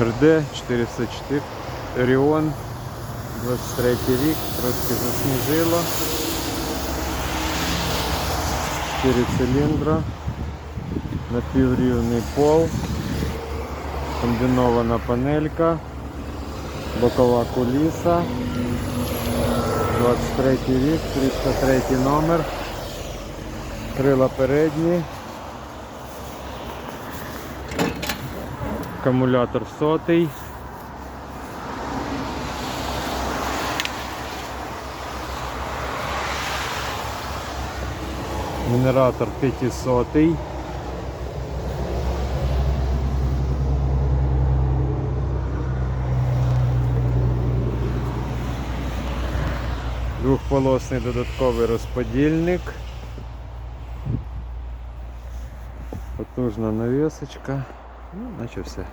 РД 404 Оріон 23 рік, трошки засніжило. 4 циліндра, напіврівний пол, комбінована панелька, бокова куліса, 23 рік, 303 номер, крила передні, акумулятор сотий. Генератор 500. Двохполосний додатковий розподільник. Потужна навісочка. Ну, наче все.